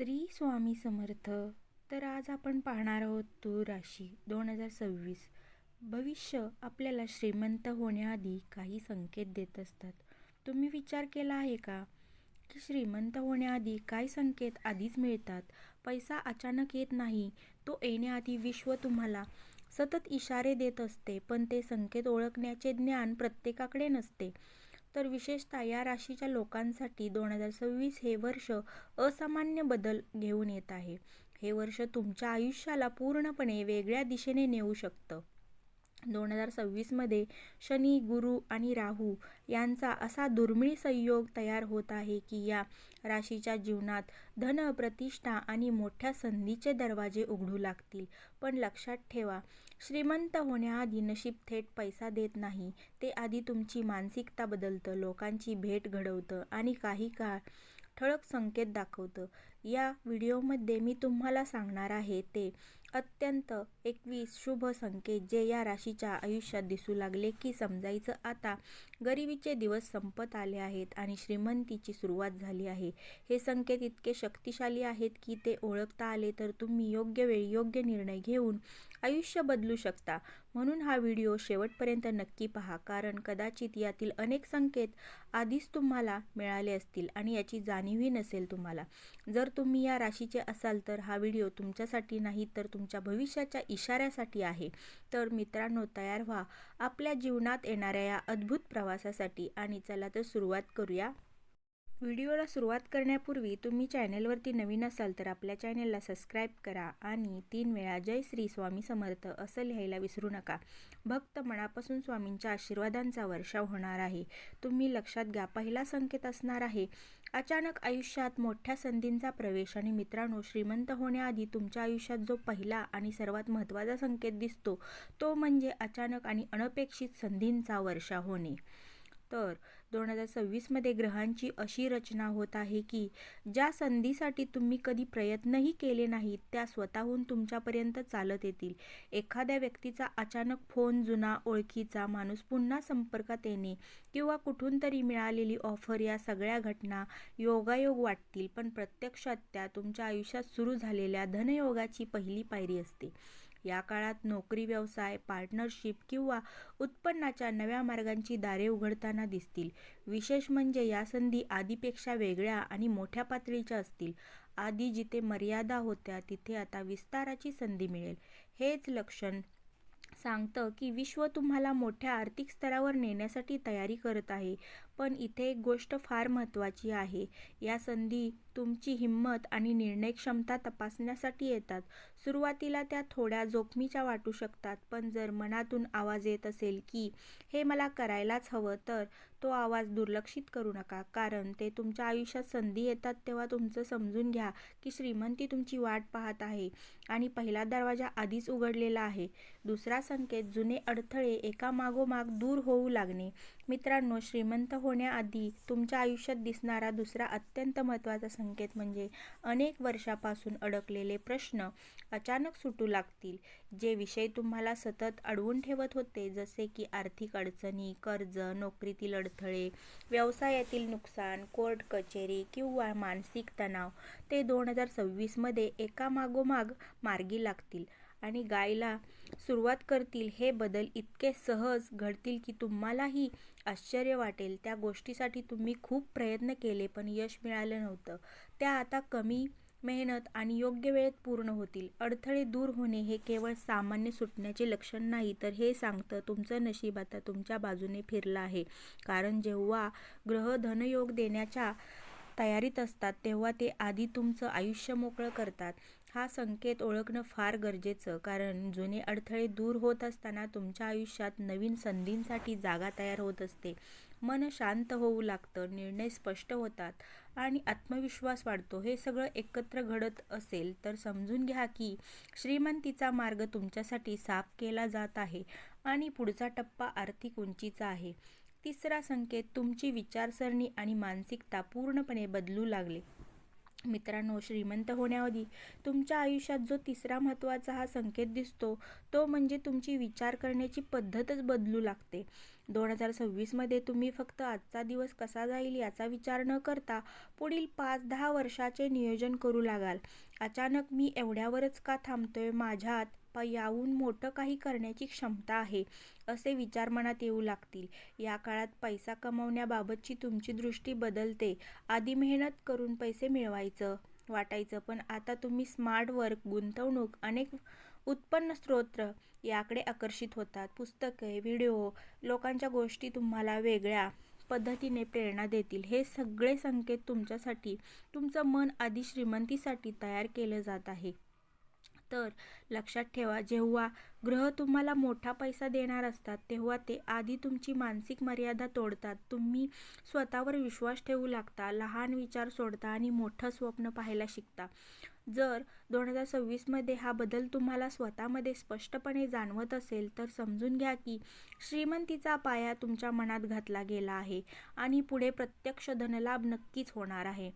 श्री स्वामी समर्थ. तर आज आपण पाहणार आहोत तू राशी दोन हजार सव्वीस. भविष्य आपल्याला श्रीमंत होण्याआधी काही संकेत देत असतात. तुम्ही विचार केला आहे का? की श्रीमंत होण्याआधी काय संकेत आधीच मिळतात? पैसा अचानक येत नाही तो येण्याआधी विश्व तुम्हाला सतत इशारे देत असते पण ते संकेत ओळखण्याचे ज्ञान प्रत्येकाकडे नसते. तर विशेषतः या राशीच्या लोकांसाठी दोन हजार सव्वीस हे वर्ष असामान्य बदल घेऊन येत आहे. हे वर्ष तुमच्या आयुष्याला पूर्णपणे वेगळ्या दिशेने नेऊ शकतं. दोन हजार सव्वीसमध्ये शनी गुरु आणि राहू यांचा असा दुर्मिळ संयोग तयार होत आहे की या राशीच्या जीवनात धन प्रतिष्ठा आणि मोठ्या संधीचे दरवाजे उघडू लागतील. पण लक्षात ठेवा श्रीमंत होण्याआधी नशीब थेट पैसा देत नाही. ते आधी तुमची मानसिकता बदलतं लोकांची भेट घडवतं आणि काही काळ ठळक संकेत दाखवतं. या व्हिडिओमध्ये मी तुम्हाला सांगणार आहे ते अत्यंत एकवीस शुभ संकेत जे या राशीच्या आयुष्यात दिसू लागले की समजायचं आता गरिबीचे दिवस संपत आले आहेत आणि श्रीमंतीची सुरुवात झाली आहे. हे संकेत इतके शक्तिशाली आहेत की ते ओळखता आले तर तुम्ही योग्य वेळी योग्य निर्णय घेऊन आयुष्य बदलू शकता. म्हणून हा व्हिडिओ शेवटपर्यंत नक्की पहा कारण कदाचित यातील अनेक संकेत आधीच तुम्हाला मिळाले असतील आणि याची जाणीवही नसेल तुम्हाला. जर तुम्ही या राशीचे असाल तर हा व्हिडिओ तुमच्यासाठी नाही तर तुमच्या भविष्याच्या इशाऱ्यासाठी आहे. तर मित्रांनो तयार व्हा. आपल्या जीवनात येणाऱ्या या अद्भुत प्रवासासाठी आणि चला तर सुरुवात करूया. व्हिडिओला सुरुवात करण्यापूर्वी तुम्ही चॅनेलवरती नवीन असाल तर आपल्या चॅनेलला सबस्क्राईब करा आणि तीन वेळा जय श्री स्वामी समर्थ असं लिहायला विसरू नका. भक्त मनापासून स्वामींच्या आशीर्वादांचा वर्षाव होणार आहे. तुम्ही लक्षात घ्या पहिला संकेत असणार आहे अचानक आयुष्यात मोठ्या संधींचा प्रवेश आणि मित्रांनो श्रीमंत होण्याआधी तुमच्या आयुष्यात जो पहिला आणि सर्वात महत्त्वाचा संकेत दिसतो तो म्हणजे अचानक आणि अनपेक्षित संधींचा वर्षा होणे. तर दोन हजार सव्वीसमध्ये ग्रहांची अशी रचना होत आहे की ज्या संधीसाठी तुम्ही कधी प्रयत्नही केले नाहीत त्या स्वतःहून तुमच्यापर्यंत चालत येतील. एखाद्या व्यक्तीचा अचानक फोन जुना ओळखीचा माणूस पुन्हा संपर्कात येणे किंवा कुठून तरी मिळालेली ऑफर या सगळ्या घटना योगायोग वाटतील पण प्रत्यक्षात त्या तुमच्या आयुष्यात सुरू झालेल्या धनयोगाची पहिली पायरी असते. या काळात नोकरी व्यवसाय पार्टनरशिप किंवा उत्पन्नाच्या नव्या मार्गांची दारे उघडताना दिसतील. विशेष म्हणजे या संधी आधीपेक्षा वेगळ्या आणि मोठ्या पातळीच्या असतील. आधी जिथे मर्यादा होत्या तिथे आता विस्ताराची संधी मिळेल. हेच लक्षण सांगतं की विश्व तुम्हाला मोठ्या आर्थिक स्तरावर नेण्यासाठी तयारी करत आहे. पण इथे एक गोष्ट फार महत्त्वाची आहे. या संधी तुमची हिंमत आणि निर्णय क्षमता तपासण्यासाठी येतात. सुरुवातीला त्या थोड्या जोखमीच्या वाटू शकतात पण जर मनातून आवाज येत असेल की हे मला करायलाच हवं तर तो आवाज दुर्लक्षित करू नका. कारण ते तुमच्या आयुष्यात संधी येतात तेव्हा तुमचं समजून घ्या की श्रीमंती तुमची वाट पाहत आहे आणि पहिला दरवाजा आधीच उघडलेला आहे. दुसरा संकेत जुने अडथळे एका मागोमाग दूर होऊ लागणे. मित्रांनो श्रीमंत होण्याआधी तुमच्या आयुष्यात दिसणारा दुसरा अत्यंत महत्त्वाचा संकेत म्हणजे अनेक वर्षापासून अडकलेले प्रश्न अचानक सुटू लागतील. जे विषय तुम्हाला सतत अडवून ठेवत होते जसे की आर्थिक अडचणी कर्ज नोकरीतील अडथळे व्यवसायातील नुकसान कोर्ट कचेरी किंवा मानसिक तणाव ते दोन हजार सव्वीसमध्ये एका मागोमाग मार्गी लागतील आणि गायला सुरुवात करतील. हे बदल इतके सहज घडतील की तुम्हालाही आश्चर्य वाटेल. त्या गोष्टीसाठी तुम्ही खूप प्रयत्न केले पण यश मिळालं नव्हतं. त्या आता कमी मेहनत आणि योग्य वेळेत पूर्ण होतील. अडथळे दूर होणे हे केवळ सामान्य सुटण्याचे लक्षण नाही तर हे सांगतं तुमचं नशीब आता तुमच्या बाजूने फिरलं आहे. कारण जेव्हा ग्रह धनयोग देण्याच्या तयारीत असतात तेव्हा ते आधी तुमचं आयुष्य मोकळं करतात. हा संकेत ओळखणं फार गरजेचं कारण जुने अडथळे दूर होत असताना तुमच्या आयुष्यात नवीन संधींसाठी जागा तयार होत असते. मन शांत होऊ लागतं निर्णय स्पष्ट होतात आणि आत्मविश्वास वाढतो. हे सगळं एकत्र घडत असेल तर समजून घ्या की श्रीमंतीचा मार्ग तुमच्यासाठी साफ केला जात आहे आणि पुढचा टप्पा आर्थिक उंचीचा आहे. तिसरा संकेत तुमची विचारसरणी आणि मानसिकता पूर्णपणे बदलू लागले. मित्रांनो श्रीमंत होण्याआधी तुमच्या आयुष्यात जो तिसरा महत्त्वाचा हा संकेत दिसतो तो म्हणजे तुमची विचार करण्याची पद्धतच बदलू लागते. दोन हजार सव्वीसमध्ये तुम्ही फक्त आजचा दिवस कसा जाईल याचा विचार न करता पुढील पाच दहा वर्षाचे नियोजन करू लागाल. अचानक मी एवढ्यावरच का थांबतोय माझ्यात याहून मोठं काही करण्याची क्षमता आहे असे विचार मनात येऊ लागतील. या काळात पैसा कमवण्याबाबतची तुमची दृष्टी बदलते. आधी मेहनत करून पैसे मिळवायचं वाटायचं पण आता तुम्ही स्मार्ट वर्क गुंतवणूक अनेक उत्पन्न स्रोत याकडे आकर्षित होतात. पुस्तके व्हिडिओ लोकांच्या गोष्टी तुम्हाला वेगळ्या पद्धतीने प्रेरणा देतील. हे सगळे संकेत तुमच्यासाठी तुमचं मन आधी श्रीमंतीसाठी तयार केलं जात आहे. तर लक्षात ठेवा जेव्हा ग्रह तुम्हाला मोठा पैसा देणार असतात तेव्हा ते आधी तुमची मानसिक मर्यादा तोडतात. तुम्ही स्वतःवर विश्वास ठेवू लागता लहान विचार सोडता आणि मोठं स्वप्न पाहायला शिकता. जर दोन हजार सव्वीसमध्ये हा बदल तुम्हाला स्वतःमध्ये स्पष्टपणे जाणवत असेल तर समजून घ्या की श्रीमंतीचा पाया तुमच्या मनात घातला गेला आहे आणि पुढे प्रत्यक्ष धनलाभ नक्कीच होणार आहे.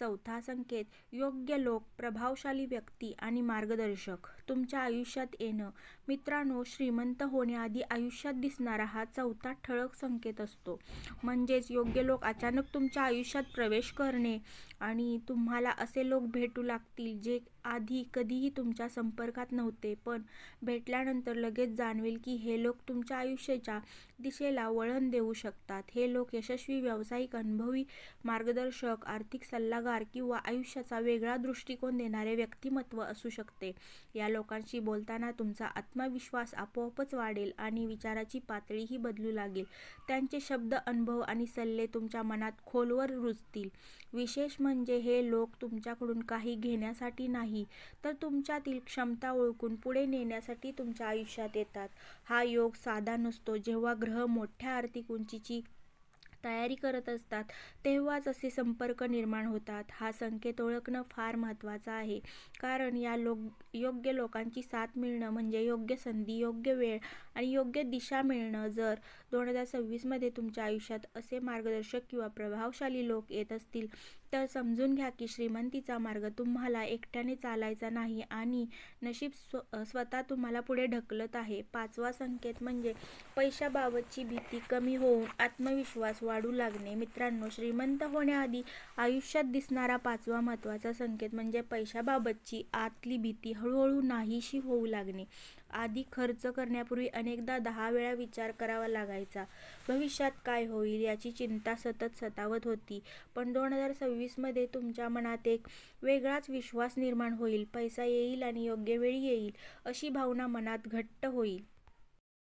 चौथा संकेत योग्य लोक प्रभावशाली व्यक्ती आणि मार्गदर्शक. तुमच्या आयुष्यात येणं. मित्रांनो श्रीमंत होण्याआधी आयुष्यात दिसणारा हा चौथा ठळक संकेत असतो. म्हणजेच योग्य लोक अचानक तुमच्या आयुष्यात प्रवेश करणे आणि तुम्हाला असे लोक भेटू लागतील जे आधी कधीही तुमच्या संपर्कात नव्हते पण भेटल्यानंतर लगेच जाणवेल की हे लोक तुमच्या आयुष्याच्या दिशेला वळण देऊ शकतात. हे लोक यशस्वी व्यावसायिक अनुभवी मार्गदर्शक आर्थिक सल्लागार किंवा आयुष्याचा वेगळा दृष्टिकोन देणारे व्यक्तिमत्व असू शकते. या लोकांशी बोलताना तुमचा आत्मविश्वास आपोआपच वाढेल आणि विचाराची पातळीही बदलू लागेल. त्यांचे शब्द अनुभव आणि सल्ले तुमच्या मनात खोलवर रुजतील. विशेष म्हणजे हे लोक तुमच्याकडून काही घेण्यासाठी नाही तर तुमच्यातील क्षमता ओळखून पुढे नेण्यासाठी तुमच्या आयुष्यात येतात. हा योग साधा नसतो. जेव्हा ग्रह मोठ्या आर्थिक उंचीची तयारी करत असतात तेव्हाच असे संपर्क निर्माण होतात. हा संकेत ओळखणं फार महत्त्वाचं आहे कारण या लोक योग्य लोकांची साथ मिळणं म्हणजे योग्य संधी योग्य वेळ आणि योग्य दिशा मिळणं. जर दोन हजार सव्वीसमध्ये तुमच्या आयुष्यात असे मार्गदर्शक किंवा प्रभावशाली लोक येत असतील तर समजून घ्या की श्रीमंतीचा मार्ग तुम्हाला एकट्याने चालायचा नाही आणि नशीब स्व स्वतः तुम्हाला पुढे ढकलत आहे. पाचवा संकेत म्हणजे पैशाबाबतची भीती कमी होऊन आत्मविश्वास वाढू लागणे. मित्रांनो श्रीमंत होण्याआधी आयुष्यात दिसणारा पाचवा महत्त्वाचा संकेत म्हणजे पैशाबाबतची आतली भीती हळूहळू नाहीशी होऊ लागणे. आधी खर्च करण्यापूर्वी अनेकदा दहा वेळा विचार करावा लागायचा. भविष्यात काय होईल याची चिंता सतत सतावत होती. पण दोन हजार सव्वीसमध्ये तुमच्या मनात एक वेगळाच विश्वास निर्माण होईल. पैसा येईल आणि योग्य वेळी येईल अशी भावना मनात घट्ट होईल.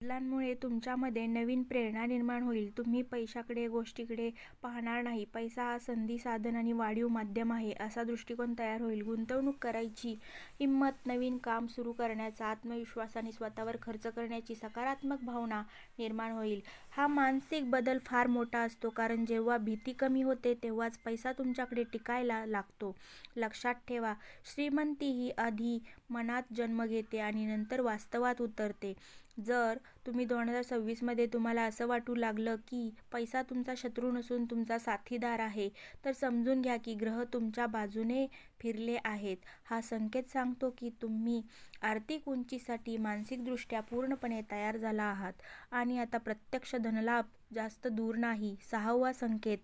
बदलांमुळे तुमच्यामध्ये नवीन प्रेरणा निर्माण होईल. तुम्ही पैशाकडे गोष्टीकडे पाहणार नाही. पैसा हा संधी साधन आणि वाढीव माध्यम आहे असा दृष्टिकोन तयार होईल. गुंतवणूक करायची हिंमत नवीन काम सुरू करण्याचा आत्मविश्वास आणि स्वतःवर खर्च करण्याची सकारात्मक भावना निर्माण होईल. हा मानसिक बदल फार मोठा असतो कारण जेव्हा भीती कमी होते तेव्हाच पैसा तुमच्याकडे टिकायला लागतो. लक्षात ठेवा श्रीमंती ही आधी मनात जन्म घेते आणि नंतर वास्तवात उतरते. जर तुम्ही दोन हजार सव्वीसमध्ये तुम्हाला असं वाटू लागलं की पैसा तुमचा शत्रू नसून तुमचा साथीदार आहे तर समजून घ्या की ग्रह तुमच्या बाजूने फिरले आहेत. हा संकेत सांगतो की तुम्ही आर्थिक उंचीसाठी मानसिकदृष्ट्या पूर्णपणे तयार झाला आहात. आणि आता प्रत्यक्ष धनलाभ जास्त दूर नाही सहावा संकेत.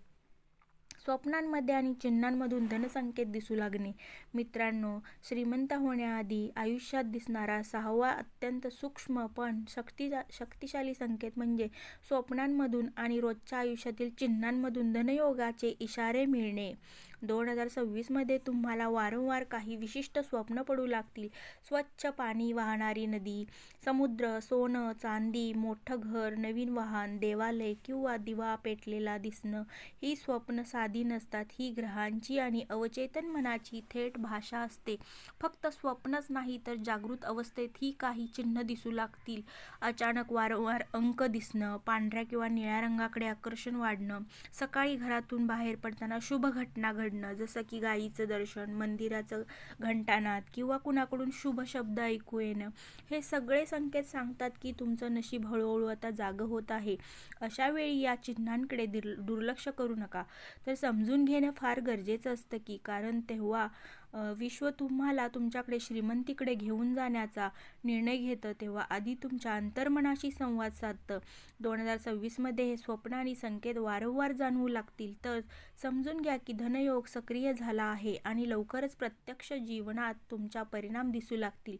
स्वप्नांमध्ये आणि चिन्हांमधून धनसंकेत दिसू लागणे. मित्रांनो श्रीमंत होण्याआधी आयुष्यात दिसणारा सहावा अत्यंत सूक्ष्म पण शक्ती शक्तिशाली संकेत म्हणजे स्वप्नांमधून आणि रोजच्या आयुष्यातील चिन्हांमधून धनयोगाचे इशारे मिळणे. दोन हजार सव्वीसमध्ये तुम्हाला वारंवार काही विशिष्ट स्वप्न पडू लागतील. स्वच्छ पाणी वाहणारी नदी समुद्र सोनं चांदी मोठं घर नवीन वाहन देवालय किंवा दिवा पेटलेला दिसणं ही स्वप्न साधी नसतात. ही ग्रहांची आणि अवचेतन मनाची थेट भाषा असते. फक्त स्वप्नच नाही तर जागृत अवस्थेत ही काही चिन्ह दिसू लागतील. अचानक वारंवार अंक दिसणं पांढऱ्या किंवा निळ्या रंगाकडे आकर्षण वाढणं सकाळी घरातून बाहेर पडताना शुभ घटना घडणं घडणं जसं की गाईचं दर्शन मंदिराचं घंटानाद किंवा कुणाकडून शुभ शब्द ऐकू येणं हे सगळे संकेत सांगतात की तुमचं नशीब हळूहळू आता जागं होत आहे. अशा वेळी या चिन्हांकडे दुर्लक्ष करू नका. तर समजून घेणं फार गरजेचं असतं की कारण तेव्हा विश्व तुम्हाला तुमच्याकडे श्रीमंतीकडे घेऊन जाण्याचा निर्णय घेतं तेव्हा आधी तुमच्या अंतर्मनाशी संवाद साधतं. दोन हजार सव्वीसमध्ये हे स्वप्न आणि संकेत वारंवार जाणवू लागतील तर समजून घ्या की धनयोग सक्रिय झाला आहे आणि लवकरच प्रत्यक्ष जीवनात तुमचा परिणाम दिसू लागतील.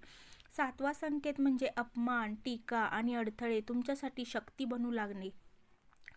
सातवा संकेत म्हणजे अपमान टीका आणि अडथळे तुमच्यासाठी शक्ती बनू लागणे.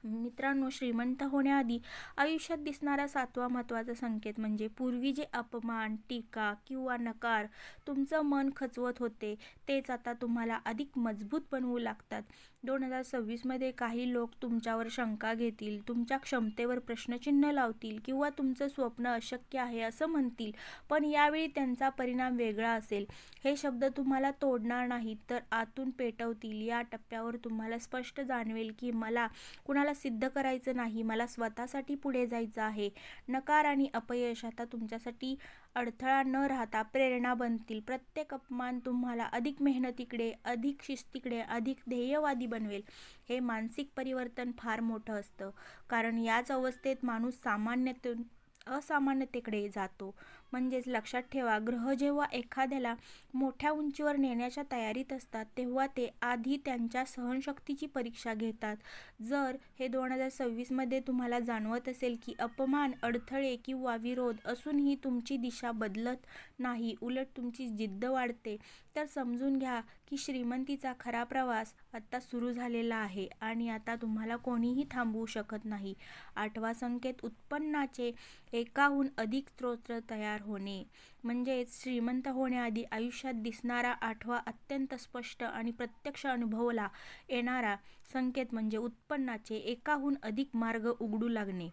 मित्रांनो श्रीमंत होण्याआधी आयुष्यात दिसणारा सातवा महत्त्वाचा संकेत म्हणजे पूर्वी जे अपमान टीका किंवा नकार तुमचं मन खचवत होते तेच आता तुम्हाला अधिक मजबूत बनवू लागतात. दोन हजार सव्वीसमध्ये काही लोक तुमच्यावर शंका घेतील तुमच्या क्षमतेवर प्रश्नचिन्ह लावतील किंवा तुमचं स्वप्न अशक्य आहे असं म्हणतील पण यावेळी त्यांचा परिणाम वेगळा असेल. हे शब्द तुम्हाला तोडणार नाहीत तर आतून पेटवतील. या टप्प्यावर तुम्हाला स्पष्ट जाणवेल की मला कुणाला सिद्ध करायचं नाही मला स्वतःसाठी पुढे जायचं आहे. नकार आणि अपयश आता तुमच्यासाठी अडथळा न राहता प्रेरणा बनतील. प्रत्येक अपमान तुम्हाला अधिक मेहनतीकडे अधिक शिस्तीकडे अधिक ध्येयवादी बनवेल. हे मानसिक परिवर्तन फार मोठं असतं. कारण याच अवस्थेत माणूस सामान्यतून असामान्यतेकडे जातो. म्हणजेच लक्षात ठेवा ग्रह जेव्हा एखाद्याला मोठ्या उंचीवर नेण्याच्या तयारीत असतात तेव्हा ते आधी त्यांच्या सहनशक्तीची परीक्षा घेतात. जर हे दोन हजार सव्वीसमध्ये तुम्हाला जाणवत असेल की अपमान अडथळे किंवा विरोध असूनही तुमची दिशा बदलत नाही उलट तुमची जिद्द वाढते तर समजून घ्या की श्रीमंतीचा खरा प्रवास आत्ता सुरू झालेला आहे आणि आता तुम्हाला कोणीही थांबवू शकत नाही. आठवा संकेत उत्पन्नाचे एकाहून अधिक स्रोत तयार होणे. म्हणजेच श्रीमंत होण्याआधी आयुष्यात दिसणारा आठवा अत्यंत स्पष्ट आणि प्रत्यक्ष अनुभवला येणारा संकेत म्हणजे उत्पन्नाचे एकाहून अधिक मार्ग उघडू लागणे.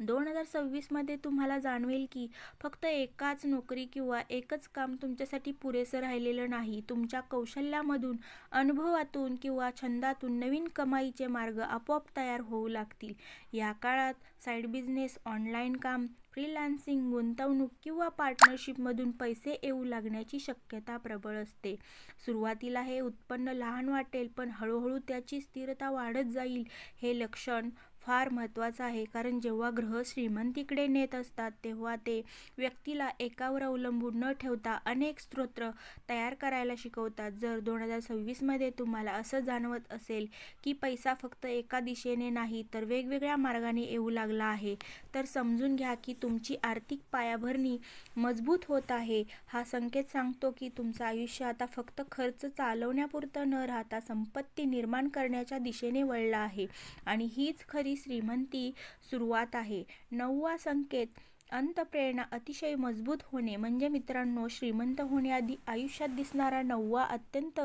दोन हजार सव्वीसमध्ये तुम्हाला जाणवेल की फक्त एकाच नोकरी किंवा एकच काम तुमच्यासाठी पुरेसं राहिलेलं नाही. तुमच्या कौशल्यामधून अनुभवातून किंवा छंदातून नवीन कमाईचे मार्ग आपोआप तयार होऊ लागतील. या काळात साईड बिझनेस ऑनलाईन काम फ्रीलान्सिंग गुंतवणूक किंवा पार्टनरशिपमधून पैसे येऊ लागण्याची शक्यता प्रबळ असते. सुरुवातीला हे उत्पन्न लहान वाटेल पण हळूहळू त्याची स्थिरता वाढत जाईल हे लक्षण फार महत्त्वाचं आहे. कारण जेव्हा ग्रह श्रीमंतीकडे नेत असतात तेव्हा ते व्यक्तीला एकावर अवलंबून न ठेवता अनेक स्तोत्र तयार करायला शिकवतात. जर दोन हजार सव्वीसमध्ये तुम्हाला असं जाणवत असेल की पैसा फक्त एका दिशेने नाही तर वेगवेगळ्या मार्गाने येऊ लागला आहे. तर समजून घ्या की तुमची आर्थिक पायाभरणी मजबूत होत आहे. हा संकेत सांगतो की तुमचं आयुष्य आता फक्त खर्च चालवण्यापुरतं न राहता संपत्ती निर्माण करण्याच्या दिशेने वळला आहे. आणि हीच खरी श्रीमंती सुरुवात आहे. नववा संकेत अंतप्रेरणा अतिशय मजबूत होणे. म्हणजे मित्रांनो श्रीमंत होण्याआधी आयुष्यात दिसणारा नववा अत्यंत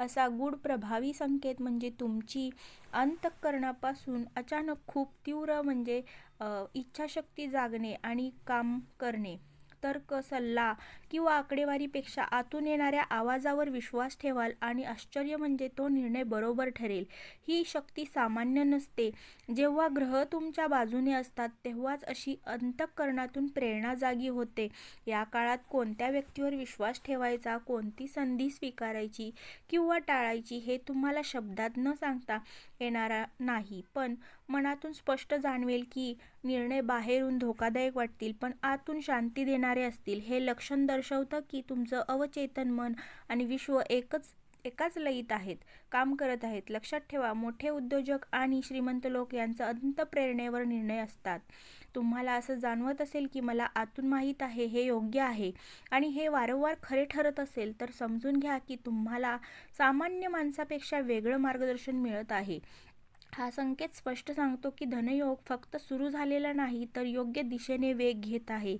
असा गूढ प्रभावी संकेत म्हणजे तुमची अंतकरणापासून अचानक खूप तीव्र म्हणजे इच्छाशक्ती जागणे आणि काम करणे. तर्क सल्ला किंवा आकडेवारीपेक्षा आतून येणाऱ्या आवाजावर विश्वास ठेवाल आणि आश्चर्य म्हणजे तो निर्णय बरोबर ठरेल. ही शक्ती सामान्य नसते. जेव्हा ग्रह तुमच्या बाजूने असतात तेव्हाच अशी अंतःकरणातून प्रेरणा जागी होते. या काळात कोणत्या व्यक्तीवर विश्वास ठेवायचा कोणती संधी स्वीकारायची किंवा टाळायची हे तुम्हाला शब्दात न सांगता येणारा नाही. पण मनातून स्पष्ट जाणवेल की निर्णय बाहेरून धोकादायक वाटतील पण आतून शांती देणारे असतील हे लक्षण दर्शवतं की तुमचं अवचेतन मन आणि विश्व एकच एकाच लयीत आहेत काम करत आहेत. लक्षात ठेवा मोठे उद्योजक आणि श्रीमंत लोक यांचं अंतप्रेरणेवर निर्णय असतात. तुम्हाला असं जाणवत असेल की मला आतून माहीत आहे हे योग्य आहे आणि हे वारंवार खरे ठरत असेल तर समजून घ्या की तुम्हाला सामान्य माणसापेक्षा वेगळं मार्गदर्शन मिळत आहे. हा संकेत स्पष्ट सांगतो की धनयोग फक्त सुरू झालेला नाही तर योग्य दिशेने वेग घेत आहे.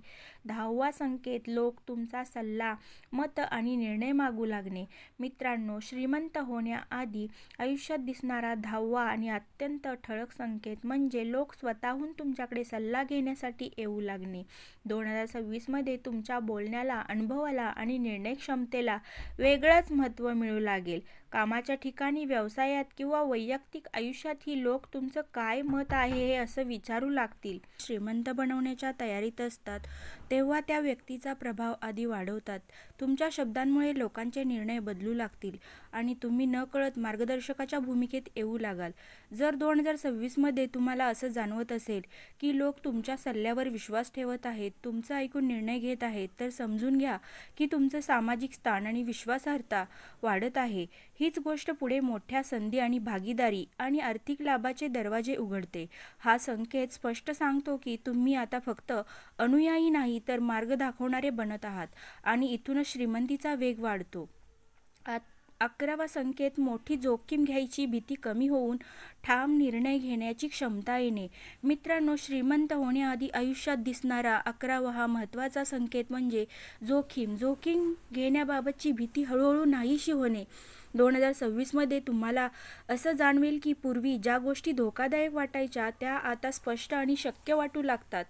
दहावा संकेत लोक तुमचा सल्ला मत आणि निर्णय मागू लागणे. मित्रांनो श्रीमंत होण्याआधी आयुष्यात दिसणारा दहावा आणि अत्यंत ठळक संकेत म्हणजे लोक स्वतःहून तुमच्याकडे सल्ला घेण्यासाठी येऊ लागणे. दोन हजार सव्वीसमध्ये तुमच्या बोलण्याला अनुभवाला आणि निर्णय क्षमतेला वेगळंच महत्त्व मिळू लागेल. कामाच्या ठिकाणी व्यवसायात किंवा वैयक्तिक आयुष्यात ही लोक तुमचं काय मत आहे हे असं विचारू लागतील. श्रीमंत बनवण्याच्या तयारीत असतात. तेव्हा त्या व्यक्तीचा प्रभाव आधी वाढवतात. तुमच्या शब्दांमुळे लोकांचे निर्णय बदलू लागतील आणि तुम्ही नकळत मार्गदर्शकाच्या भूमिकेत येऊ लागाल. जर दोन हजार सव्वीसमध्ये तुम्हाला असं जाणवत असेल की लोक तुमच्या सल्ल्यावर विश्वास ठेवत आहेत तुमचं ऐकून निर्णय घेत आहेत तर समजून घ्या की तुमचं सामाजिक स्थान आणि विश्वासार्हता वाढत आहे. हीच गोष्ट पुढे मोठ्या संधी आणि भागीदारी आणि आर्थिक लाभाचे दरवाजे उघडते. हा संकेत स्पष्ट सांगतो की तुम्ही आता फक्त अनुयायी नाही तर मार्ग दाखवणारे बनत आहात आणि इथूनच श्रीमंतीचा वेग वाढतो. अकरावा संकेत मोठी जोखीम घ्यायची भीती कमी होऊन ठाम निर्णय घेण्याची क्षमता येणे. मित्रांनो श्रीमंत होण्याआधी आयुष्यात दिसणारा अकरावा हा महत्त्वाचा संकेत म्हणजे जोखीम. जोखीम घेण्याबाबतची भीती हळूहळू नाहीशी होणे. दोन हजार सव्वीसमध्ये तुम्हाला असं जाणवेल की पूर्वी ज्या गोष्टी धोकादायक वाटायच्या त्या आता स्पष्ट आणि शक्य वाटू लागतात.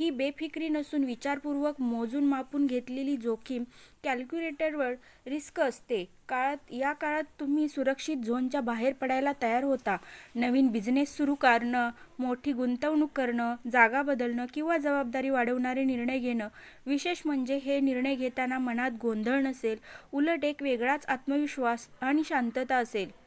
ही बेफिक्री नसून विचारपूर्वक मोजून मापून घेतलेली जोखीम कॅल्क्युलेटरवर रिस्क असते. काळात या काळात तुम्ही सुरक्षित झोनच्या बाहेर पडायला तयार होता. नवीन बिझनेस सुरू करणं मोठी गुंतवणूक करणं जागा बदलणं किंवा जबाबदारी वाढवणारे निर्णय घेणं. विशेष म्हणजे हे निर्णय घेताना मनात गोंधळ नसेल उलट एक वेगळाच आत्मविश्वास आणि शांतता असेल.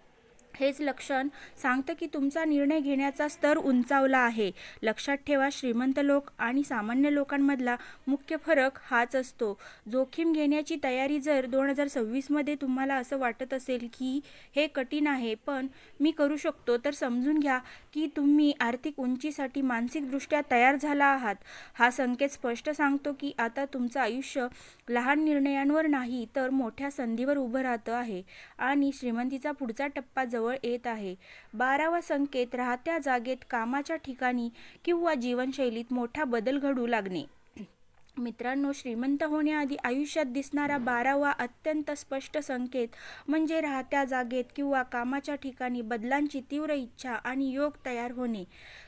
हेच लक्षण सांगतं की तुमचा निर्णय घेण्याचा स्तर उंचावला आहे. लक्षात ठेवा श्रीमंत लोक आणि सामान्य लोकांमधला मुख्य फरक हाच असतो. जोखीम घेण्याची तयारी जर दोन हजार सव्वीसमध्ये तुम्हाला असं वाटत असेल की हे कठीण आहे पण मी करू शकतो तर समजून घ्या की तुम्ही आर्थिक उंचीसाठी मानसिकदृष्ट्या तयार झाला आहात. हा संकेत स्पष्ट सांगतो की आता तुमचं आयुष्य लहान निर्णयांवर नाही तर मोठ्या संधीवर उभं राहतं आहे आणि श्रीमंतीचा पुढचा टप्पा जवळ येत आहे. बारावा संकेत राहत्या जागेत कामाच्या ठिकाणी किंवा जीवनशैलीत मोठा बदल घडू लागणे. मित्रांनो श्रीमंत होण्याआधी आयुष्यात दिसणारा बारावा अत्यंत स्पष्ट संकेत म्हणजे राहत्या जागेत किंवा कामाच्या ठिकाणी बदलांची तीव्र इच्छा आणि योग तयार होणे.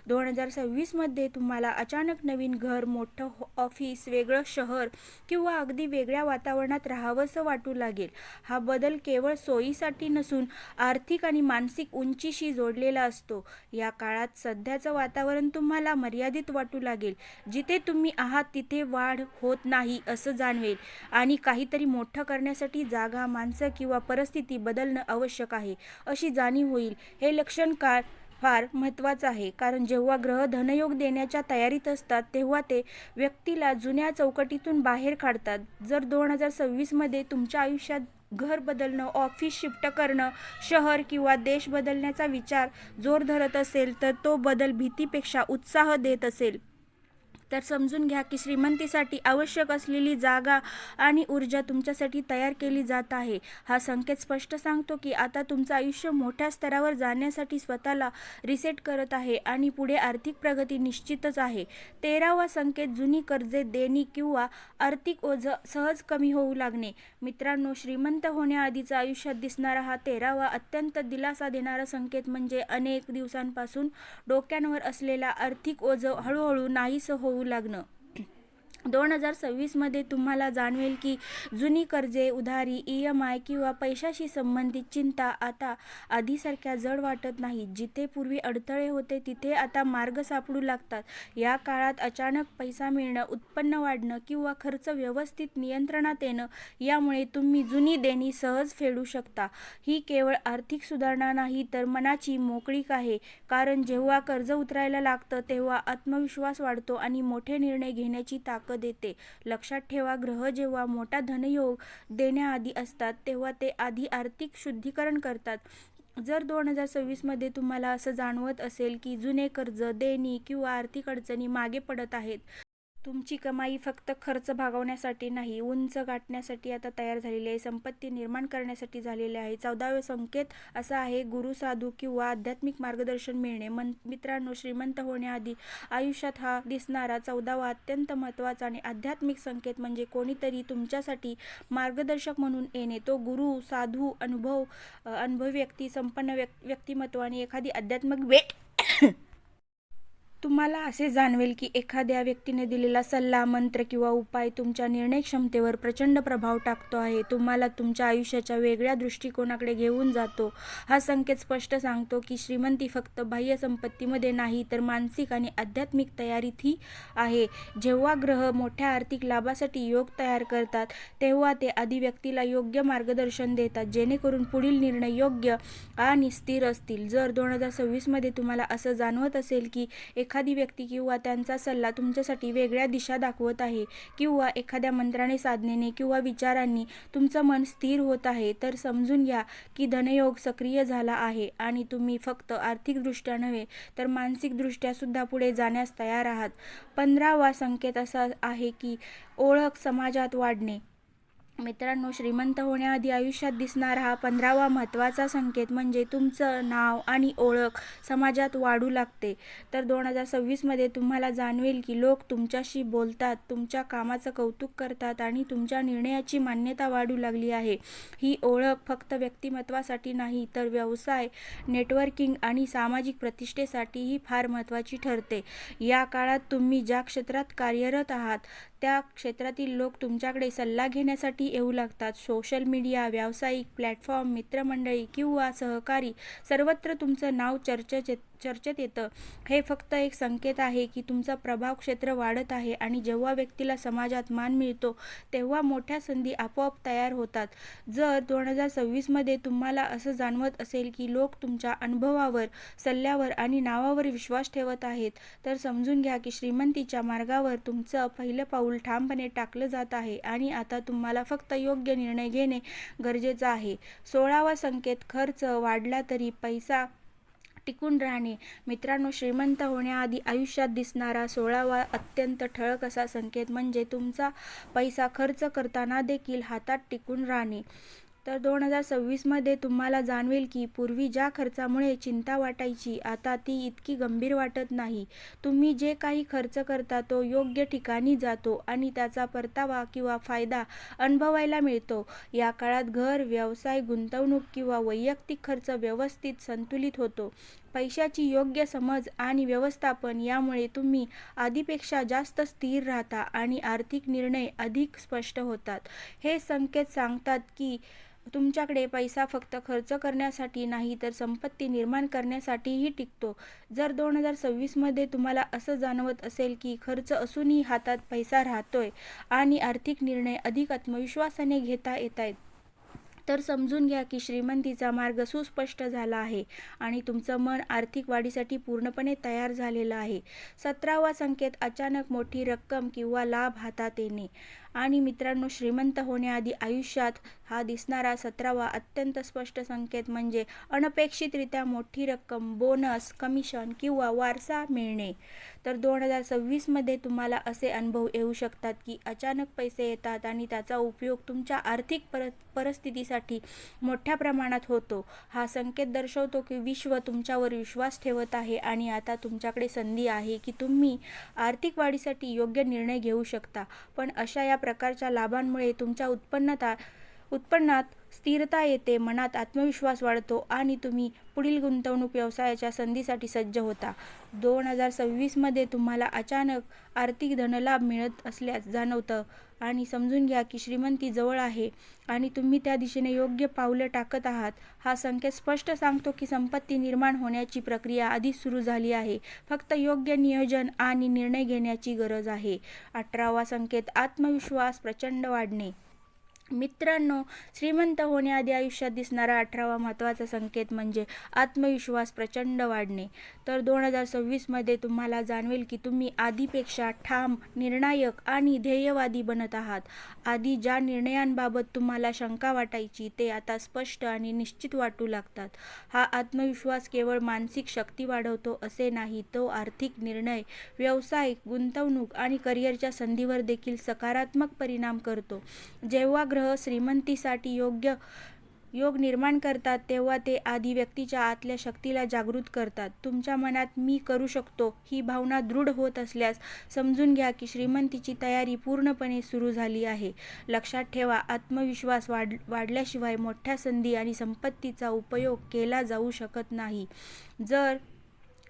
दोन हजार सव्वीसमध्ये तुम्हाला अचानक नवीन घर मोठं हो- ऑफिस वेगळं शहर किंवा अगदी वेगळ्या वातावरणात राहावंसं वाटू लागेल. हा बदल केवळ सोयीसाठी नसून आर्थिक आणि मानसिक उंचीशी जोडलेला असतो. या काळात सध्याचं वातावरण तुम्हाला मर्यादित वाटू लागेल. जिथे तुम्ही आहात तिथे वाढ होत नाही असं जाणवेल. आणि काहीतरी मोठं करण्यासाठी जागा माणसं किंवा परिस्थिती बदलणं आवश्यक आहे अशी जाणीव होईल. हे लक्षण काळ फार महत्त्वाचं आहे? कारण जेव्हा ग्रह धनयोग देण्याच्या तयारीत असतात तेव्हा ते व्यक्तीला जुन्या चौकटीतून बाहेर काढतात. जर दोन हजार सव्वीसमध्ये तुमच्या आयुष्यात घर बदलणं ऑफिस शिफ्ट करणं शहर किंवा देश बदलण्याचा विचार जोर धरत असेल तर तो बदल भीतीपेक्षा उत्साह देत असेल. तर समजून घ्या की श्रीमंतीसाठी आवश्यक असलेली जागा आणि ऊर्जा तुमच्यासाठी तयार केली जात आहे. हा संकेत स्पष्ट सांगतो की आता तुमचं आयुष्य मोठ्या स्तरावर जाण्यासाठी स्वतःला रिसेट करत आहे आणि पुढे आर्थिक प्रगती निश्चितच आहे. तेरावा संकेत जुनी कर्जे देणी किंवा आर्थिक ओझ सहज कमी होऊ लागणे. मित्रांनो श्रीमंत होण्याआधीचा आयुष्यात दिसणारा हा तेरावा अत्यंत दिलासा देणारा संकेत म्हणजे अनेक दिवसांपासून डोक्यांवर असलेला आर्थिक ओझ हळूहळू नाहीसं होऊ लागणं. दोन हजार सव्वीसमध्ये तुम्हाला जाणवेल की जुनी कर्जे उधारी ई एम आय किंवा पैशाशी संबंधित चिंता आता आधीसारख्या जड वाटत नाहीत. जिथे पूर्वी अडथळे होते तिथे आता मार्ग सापडू लागतात. या काळात अचानक पैसा मिळणं उत्पन्न वाढणं किंवा खर्च व्यवस्थित नियंत्रणात येणं यामुळे तुम्ही जुनी देणी सहज फेडू शकता. ही केवळ आर्थिक सुधारणा नाही तर मनाची मोकळीक आहे. कारण जेव्हा कर्ज उतरायला लागतं तेव्हा आत्मविश्वास वाढतो आणि मोठे निर्णय घेण्याची ताकद देते. लक्षात ठेवा ग्रह जेव्हा मोठा धनयोग देण्याआधी असतात तेव्हा ते आधी आर्थिक शुद्धीकरण करतात. जर दोन हजार सव्वीसमध्ये तुम्हाला असं जाणवत असेल की जुने कर्ज देणी किंवा आर्थिक अडचणी मागे पडत आहेत तुमची कमाई फक्त खर्च भागवण्यासाठी नाही उंच गाठण्यासाठी आता तयार झालेली आहे संपत्ती निर्माण करण्यासाठी झालेले आहे. चौदावे संकेत असा आहे गुरु साधू किंवा आध्यात्मिक मार्गदर्शन मिळणे. मन मित्रांनो श्रीमंत होण्याआधी आयुष्यात हा दिसणारा चौदावा अत्यंत महत्त्वाचा आणि आध्यात्मिक संकेत म्हणजे कोणीतरी तुमच्यासाठी मार्गदर्शक म्हणून येणे. तो गुरु साधू अनुभव अनुभवी व्यक्ती संपन्न व्यक्तिमत्व आणि एखादी आध्यात्मिक भेट तुम्हाला असे जाणवेल की एखाद्या व्यक्तीने दिलेला सल्ला मंत्र किंवा उपाय तुमच्या निर्णय क्षमतेवर प्रचंड प्रभाव टाकतो आहे. तुम्हाला तुमच्या आयुष्याच्या वेगळ्या दृष्टिकोनाकडे घेऊन जातो. हा संकेत स्पष्ट सांगतो की श्रीमंती फक्त बाह्य संपत्तीमध्ये नाही तर मानसिक आणि आध्यात्मिक तयारीतही आहे. जेव्हा ग्रह मोठ्या आर्थिक लाभासाठी योग तयार करतात तेव्हा ते आधी व्यक्तीला योग्य मार्गदर्शन देतात जेणेकरून पुढील निर्णय योग्य आणि स्थिर असतील. जर दोन हजार सव्वीसमध्ये तुम्हाला असं जाणवत असेल की एक एखादी व्यक्ती किंवा त्यांचा सल्ला तुमच्यासाठी वेगळ्या दिशा दाखवत आहे किंवा एखाद्या मंत्राने साधनेने किंवा विचारांनी तुमचं मन स्थिर होत आहे तर समजून घ्या की धनयोग सक्रिय झाला आहे आणि तुम्ही फक्त आर्थिकदृष्ट्या नव्हे तर मानसिकदृष्ट्या सुद्धा पुढे जाण्यास तयार आहात. पंधरावा संकेत असा आहे की ओळख समाजात वाढणे. मित्रांनो श्रीमंत होण्याआधी आयुष्यात दिसणारा हा पंधरावा महत्त्वाचा संकेत म्हणजे तुमचं नाव आणि ओळख समाजात वाढू लागते. तर दोन हजार सव्वीसमध्ये तुम्हाला जाणवेल की लोक तुमच्याशी बोलतात तुमच्या कामाचं कौतुक करतात आणि तुमच्या निर्णयाची मान्यता वाढू लागली आहे. ही ओळख फक्त व्यक्तिमत्वासाठी नाही तर व्यवसाय नेटवर्किंग आणि सामाजिक प्रतिष्ठेसाठीही फार महत्त्वाची ठरते. या काळात तुम्ही ज्या क्षेत्रात कार्यरत आहात त्या क्षेत्रातील लोक तुमच्याकडे सल्ला घेण्यासाठी येऊ लागतात. सोशल मीडिया व्यावसायिक प्लॅटफॉर्म मित्रमंडळी किंवा सहकारी सर्वत्र तुमचं नाव चर्चेत चर्चेत येतं. हे फक्त एक संकेत आहे की तुमचा प्रभाव क्षेत्र वाढत आहे आणि जेव्हा व्यक्तीला समाजात मान मिळतो तेव्हा मोठ्या संधी आपोआप तयार होतात. जर दोन हजार सव्वीसमध्ये तुम्हाला असं जाणवत असेल की लोक तुमच्या अनुभवावर सल्ल्यावर आणि नावावर विश्वास ठेवत आहेत तर समजून घ्या की श्रीमंतीच्या मार्गावर तुमचं पहिलं पाऊल ठामपणे टाकलं जात आहे आणि आता तुम्हाला फक्त योग्य निर्णय घेणे गरजेचं आहे. सोळावा संकेत खर्च वाढला तरी पैसा टिकून राहणे. मित्रांनो श्रीमंत होण्याआधी आयुष्यात दिसणारा सोळावा अत्यंत ठळक असा संकेत म्हणजे तुमचा पैसा खर्च करताना देखील हातात टिकून राहणे. तर दोन हजार सव्वीसमध्ये तुम्हाला जाणवेल की पूर्वी ज्या खर्चामुळे चिंता वाटायची आता ती इतकी गंभीर वाटत नाही. तुम्ही जे काही खर्च करता तो योग्य ठिकाणी जातो आणि त्याचा परतावा किंवा फायदा अनुभवायला मिळतो. या काळात घर व्यवसाय गुंतवणूक किंवा वैयक्तिक खर्च व्यवस्थित संतुलित होतो. पैशाची योग्य समज आणि व्यवस्थापन यामुळे तुम्ही आधीपेक्षा जास्त स्थिर राहता आणि आर्थिक निर्णय अधिक स्पष्ट होतात. हे संकेत सांगतात की तुमच्याकडे पैसा फक्त खर्च करण्यासाठी नाही तर संपत्ती निर्माण करण्यासाठीही टिकतो. जर दोन हजार सव्वीसमध्ये तुम्हाला असं जाणवत असेल की खर्च असूनही हातात पैसा राहतोय आणि आर्थिक निर्णय अधिक आत्मविश्वासाने घेता येत आहेत तर समजून घ्या की श्रीमंतीचा मार्ग सुस्पष्ट झाला आहे आणि तुमचं मन आर्थिक वाढीसाठी पूर्णपणे तयार झालेलं आहे. सतरावा संकेत अचानक मोठी रक्कम किंवा लाभ हातात येणे. आणि मित्रांनो श्रीमंत होण्याआधी आयुष्यात हा दिसणारा सतरावा अत्यंत स्पष्ट संकेत म्हणजे अनपेक्षितरित्या मोठी रक्कम बोनस कमिशन किंवा वारसा मिळणे. तर दोन हजार सव्वीसमध्ये तुम्हाला असे अनुभव येऊ शकतात की अचानक पैसे येतात आणि त्याचा उपयोग तुमच्या आर्थिक पर परिस्थितीसाठी मोठ्या प्रमाणात होतो. हा संकेत दर्शवतो की विश्व तुमच्यावर विश्वास ठेवत आहे आणि आता तुमच्याकडे संधी आहे की तुम्ही आर्थिक वाढीसाठी योग्य निर्णय घेऊ शकता. पण अशा या प्रकारच्या लाभांमुळे तुमच्या उत्पन्नात उत्पन्नात स्थिरता येते मनात आत्मविश्वास वाढतो आणि तुम्ही पुढील गुंतवणूक व्यवसायाच्या संधीसाठी सज्ज होता. दोन हजार सव्वीसमध्ये तुम्हाला अचानक आर्थिक धनलाभ मिळत असल्यास जाणवतं आणि समजून घ्या की श्रीमंती जवळ आहे आणि तुम्ही त्या दिशेने योग्य पावलं टाकत आहात. हा संकेत स्पष्ट सांगतो की संपत्ती निर्माण होण्याची प्रक्रिया आधीच सुरू झाली आहे. फक्त योग्य नियोजन आणि निर्णय घेण्याची गरज आहे. अठरावा संकेत आत्मविश्वास प्रचंड वाढणे. मित्रांनो श्रीमंत होण्याआधी आयुष्यात दिसणारा अठरावा महत्त्वाचा संकेत म्हणजे आत्मविश्वास प्रचंड वाढणे. तर दोन हजार सव्वीसमध्ये तुम्हाला जाणवेल की तुम्ही आधीपेक्षा ठाम निर्णायक आणि ध्येयवादी बनत आहात. आधी ज्या निर्णयांबाबत तुम्हाला शंका वाटायची ते आता स्पष्ट आणि निश्चित वाटू लागतात. हा आत्मविश्वास केवळ मानसिक शक्ती वाढवतो असे नाही तो आर्थिक निर्णय व्यवसाय गुंतवणूक आणि करिअरच्या संधीवर देखील सकारात्मक परिणाम करतो. जेव्हा ग्रह ग्रह श्रीमंतीसाठी योग्य योग निर्माण करतात तेव्हा ते आधी व्यक्तीच्या आतल्या शक्तीला जागृत करतात. तुमच्या मनात मी करू शकतो ही भावना दृढ होत असल्यास समजून घ्या की श्रीमंतीची तयारी पूर्णपणे सुरू झाली आहे. लक्षात ठेवा आत्मविश्वास वाढ वाढल्याशिवाय मोठ्या संधी आणि संपत्तीचा उपयोग केला जाऊ शकत नाही. जर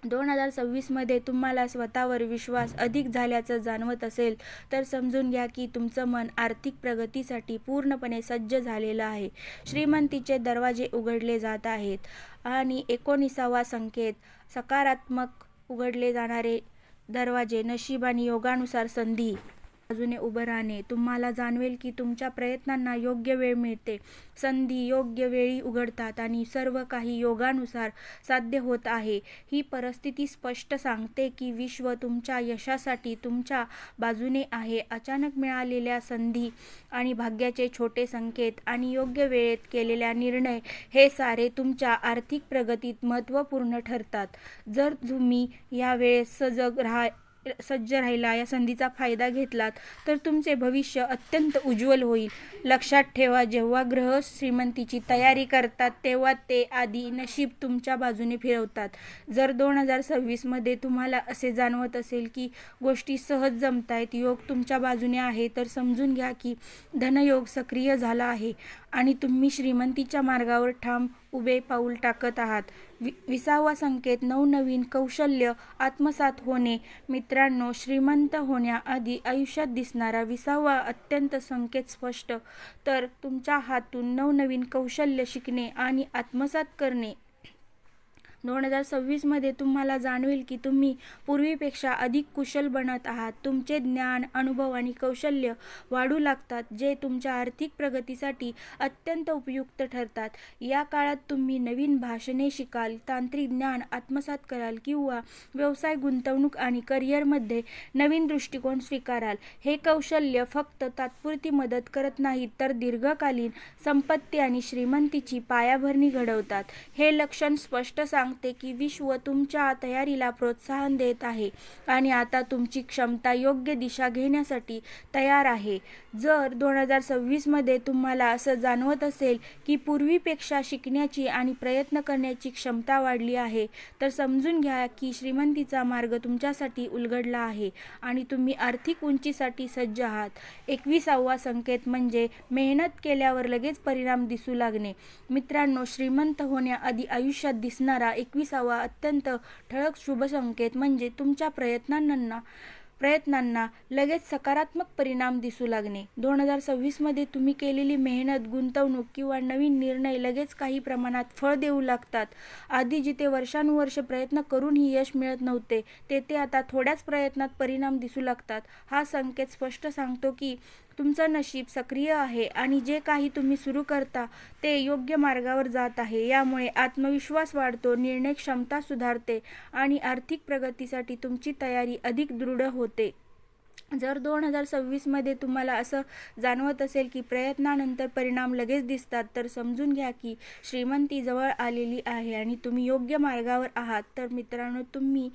दोन हजार सव्वीसमध्ये तुम्हाला स्वतःवर विश्वास अधिक झाल्याचं जाणवत असेल तर समजून घ्या की तुमचं मन आर्थिक प्रगतीसाठी पूर्णपणे सज्ज झालेलं आहे. श्रीमंतीचे दरवाजे उघडले जात आहेत आणि एकोणीसावा संकेत सकारात्मक उघडले जाणारे दरवाजे नशीब आणि योगानुसार संधी. बाजूने उभं राहणे. तुम्हाला जाणवेल की तुमच्या प्रयत्नांना योग्य वेळ मिळते. संधी योग्य वेळी उघडतात आणि सर्व काही योगानुसार साध्य होत आहे. ही परिस्थिती स्पष्ट सांगते की विश्व तुमच्या यशासाठी तुमच्या बाजूने आहे. अचानक मिळालेल्या संधी आणि भाग्याचे छोटे संकेत आणि योग्य वेळेत केलेल्या निर्णय हे सारे तुमच्या आर्थिक प्रगतीत महत्त्वपूर्ण ठरतात. जर तुम्ही या वेळेस सजग राहा सज्ज राहिला या संधीचा फायदा घेतलात तर तुमचे भविष्य अत्यंत उज्ज्वल होईल. लक्षात ठेवा जेव्हा ग्रह श्रीमंतीची तयारी करतात तेव्हा ते आधी नशीब तुमच्या बाजूने फिरवतात. जर दोन हजार सव्वीसमध्ये तुम्हाला असे जाणवत असेल की गोष्टी सहज जमतायत योग तुमच्या बाजूने आहे तर समजून घ्या की धनयोग सक्रिय झाला आहे आणि तुम्ही श्रीमंतीच्या मार्गावर ठाम उभे पाऊल टाकत आहात. वि विसावा संकेत नवनवीन कौशल्य आत्मसात होणे. मित्रांनो श्रीमंत होण्याआधी आयुष्यात दिसणारा विसावा अत्यंत संकेत स्पष्ट. तर तुमच्या हातून नवनवीन कौशल्य शिकणे आणि आत्मसात करणे दोन हजार सव्वीसमध्ये तुम्हाला जाणवेल की तुम्ही पूर्वीपेक्षा अधिक कुशल बनत आहात. तुमचे ज्ञान अनुभव आणि कौशल्य वाढू लागतात जे तुमच्या आर्थिक प्रगतीसाठी अत्यंत उपयुक्त ठरतात. या काळात तुम्ही नवीन भाषणे शिकाल तांत्रिक ज्ञान आत्मसात कराल किंवा व्यवसाय गुंतवणूक आणि करिअरमध्ये नवीन दृष्टिकोन स्वीकाराल. हे कौशल्य फक्त तात्पुरती मदत करत नाहीत तर दीर्घकालीन संपत्ती आणि श्रीमंतीची पायाभरणी घडवतात. हे लक्षण स्पष्ट सांग सांगते की विश्व तुमच्या तयारीला प्रोत्साहन देत आहे आणि आता तुमची क्षमता योग्य दिशा घेण्यासाठी तयार आहे. जर दोन हजार सव्वीसमध्ये तुम्हाला असं जाणवत असेल की पूर्वीपेक्षा शिकण्याची आणि प्रयत्न करण्याची क्षमता वाढली आहे तर समजून घ्या की श्रीमंतीचा मार्ग तुमच्यासाठी उलगडला आहे आणि तुम्ही आर्थिक उंचीसाठी सज्ज आहात. एकविसावा संकेत म्हणजे मेहनत केल्यावर लगेच परिणाम दिसू लागणे. मित्रांनो श्रीमंत होण्याआधी आयुष्यात दिसणारा एकविसावा अत्यंत ठळक शुभ संकेत म्हणजे तुमच्या प्रयत्नांना प्रयत्नांना लगेच सकारात्मक परिणाम दिसू लागणे. दोन हजार सव्वीसमध्ये तुम्ही केलेली मेहनत गुंतवणूक किंवा नवीन निर्णय लगेच काही प्रमाणात फळ देऊ लागतात. आधी जिथे वर्षानुवर्ष प्रयत्न करूनही यश मिळत नव्हते तेथे आता थोड्याच प्रयत्नात परिणाम दिसू लागतात. हा संकेत स्पष्ट सांगतो की तुमचं नशीब सक्रिय आहे आणि जे काही तुम्ही सुरू करता ते योग्य मार्गावर जात आहे. यामुळे आत्मविश्वास वाढतो निर्णय क्षमता सुधारते आणि आर्थिक प्रगतीसाठी तुमची तयारी अधिक दृढ होते. जर दोन हजार सव्वीसमध्ये तुम्हाला असं जाणवत असेल की प्रयत्नानंतर परिणाम लगेच दिसतात तर समजून घ्या की श्रीमंती जवळ आलेली आहे आणि तुम्ही योग्य मार्गावर आहात. तर मित्रांनो तुम्ही